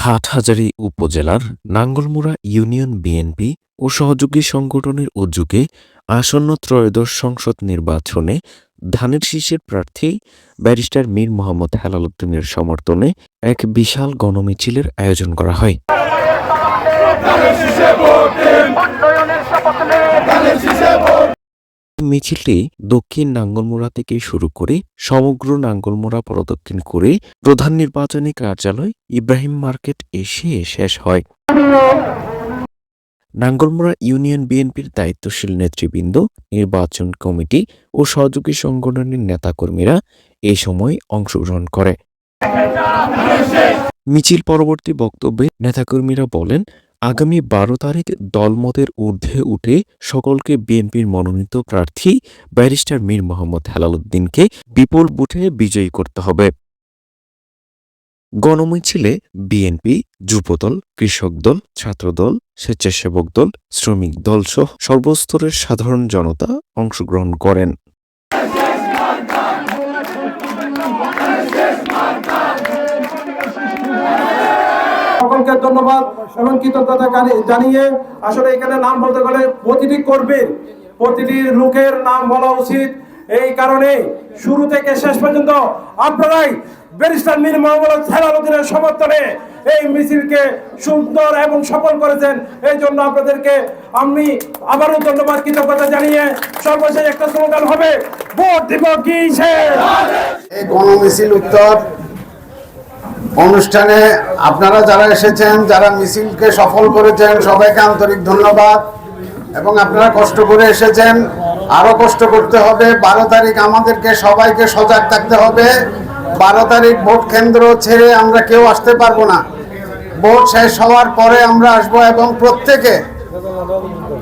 হাটহাজারী উপজেলার নাঙ্গলমুড়া union BNP ও সহযোগী সংগঠনের উদ্যোগে আসন্ন ত্রয়োদশ সংসদ নির্বাচনে ধানের শীষের প্রার্থী ব্যারিস্টার মীর মোহাম্মদ হেলাল উদ্দিনের সমর্থনে এক বিশাল গণমিছিলের আয়োজন করা হয়। মিছিলটি দক্ষিণ নাঙ্গলমোড়া থেকে শুরু করে সমগ্র নাঙ্গলমোড়া প্রদক্ষিণ করে প্রধান নির্বাচনী কার্যালয় ইব্রাহিম মার্কেট এসে শেষ হয়। নাঙ্গলমোড়া ইউনিয়ন বিএনপির দায়িত্বশীল নেতৃবৃন্দ, নির্বাচন কমিটি ও সহযোগী সংগঠনের নেতাকর্মীরা এ সময় অংশগ্রহণ করে। মিছিল পরবর্তী বক্তব্যে নেতাকর্মীরা বলেন আগামী বারো তারিখ দলমতের ঊর্ধ্বে উঠে সকলকে বিএনপির মনোনীত প্রার্থী ব্যারিস্টার মীর মোহাম্মদ হেলালুদ্দিনকে বিপুল বুথে বিজয়ী করতে হবে। গণমিছিলে বিএনপি, যুবদল, কৃষক দল, ছাত্রদল, স্বেচ্ছাসেবক দল, শ্রমিক দল সহ সর্বস্তরের সাধারণ জনতা অংশগ্রহণ করেন। সকলকে ধন্যবাদ, এবং কৃতজ্ঞতা জানি- জানিয়ে আসলে এখানে নাম বলতে গেলে প্রতিটি কর্মীর প্রতিটি লোকের নাম বলা উচিত। এই কারণে শুরু থেকে শেষ পর্যন্ত আপনারাই ব্যারিস্টার মীর মোহাম্মদ হেলালুদ্দিনের সমর্থনে এই মিছিলকে সুন্দর এবং সফল করেছেন। এই জন্য আপনাদেরকে আমি আবারও ধন্যবাদ, কৃতজ্ঞতা জানিয়ে সর্বশেষ একটা স্লোগান হবে, ভোট দিব কিসে? এই গণমিছিল উত্তর অনুষ্ঠানে আপনারা যারা এসেছেন, যারা মিছিলকে সফল করেছেন, সবাইকে আন্তরিক ধন্যবাদ। এবং আপনারা কষ্ট করে এসেছেন, আরও কষ্ট করতে হবে। বারো তারিখ আমাদেরকে সবাইকে সজাগ থাকতে হবে। বারো তারিখ ভোট কেন্দ্র ছেড়ে আমরা কেউ আসতে পারব না। ভোট শেষ হওয়ার পরে আমরা আসব এবং প্রত্যেকে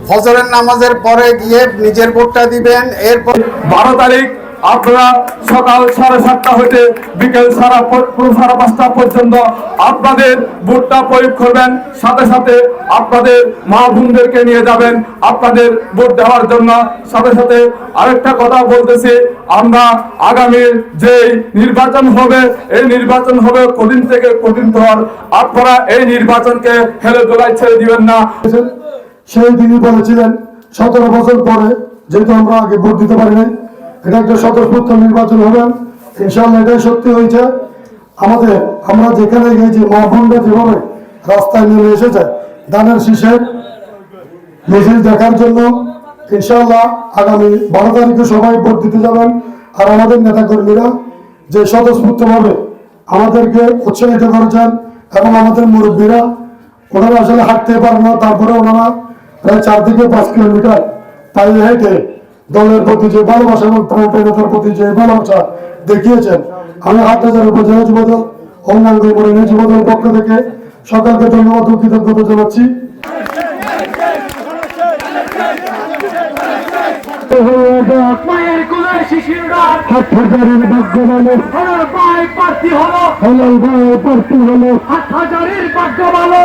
ফজরের নামাজের পরে গিয়ে নিজের ভোটটা দিবেন। এরপর বারো তারিখ আপনারা সকাল সাড়ে সাতটা হইতে বিকেল পুরো সাড়ে পাঁচটা পর্যন্ত আপনাদের ভোটটা প্রয়োগ করবেন। সাথে সাথে আপনাদের মা বোনদেরকে নিয়ে যাবেন আপনাদের ভোট দেওয়ার জন্য। সাথে সাথে আরেকটা কথা বলতেছি, আমরা আগামী যে নির্বাচন হবে, এই নির্বাচন হবে কঠিন থেকে কঠিনতর আপনারা এই নির্বাচনকে হেলে দোলায় ছেড়ে দিবেন না। সেই দিনই বলেছিলেন, সতেরো বছর পরে যেহেতু আমরা আগে ভোট দিতে পারিনি এটা একটা স্বতঃস্ফূর্ত নির্বাচন হবে। ইনশাল্লাহ এটাই সত্যি হয়েছে। আমাদের, আমরা যেখানে গিয়েছি মা যেভাবে রাস্তায় নেমে এসেছে, দানের শীষের মিছিল দেখার জন্য ইনশাল্লাহ আগামী বারো তারিখে সবাই ভোট দিতে যাবেন। আর আমাদের নেতাকর্মীরা যে স্বতঃস্ফূর্তভাবে আমাদেরকে উৎসাহিত করেছেন এবং আমাদের মুরব্বীরা, ওনারা আসলে হাঁটতে পারে না, তারপরে ওনারা প্রায় চার থেকে পাঁচ কিলোমিটার পায়ে হেঁটে দলের প্রতি যে ভালোবাসা এবং প্রাণপ্রিয়তার প্রতি যে ভালোবাসা দেখিয়েছেন আমি হাট হাজার উপজেলা যুবদল অঙ্গাঙ্গ মরিনের যুবদল পক্ষ থেকে সরকারকে ধন্যবাদ ও কৃতজ্ঞতা জানাচ্ছি। মায়ের কোলের শিশির ডাক। হাট হাজারের ভাগ্যবানে হলো প্রার্থী হলো। হেলাল ভাই প্রার্থী হলো। হাট ভাগ্য ভালো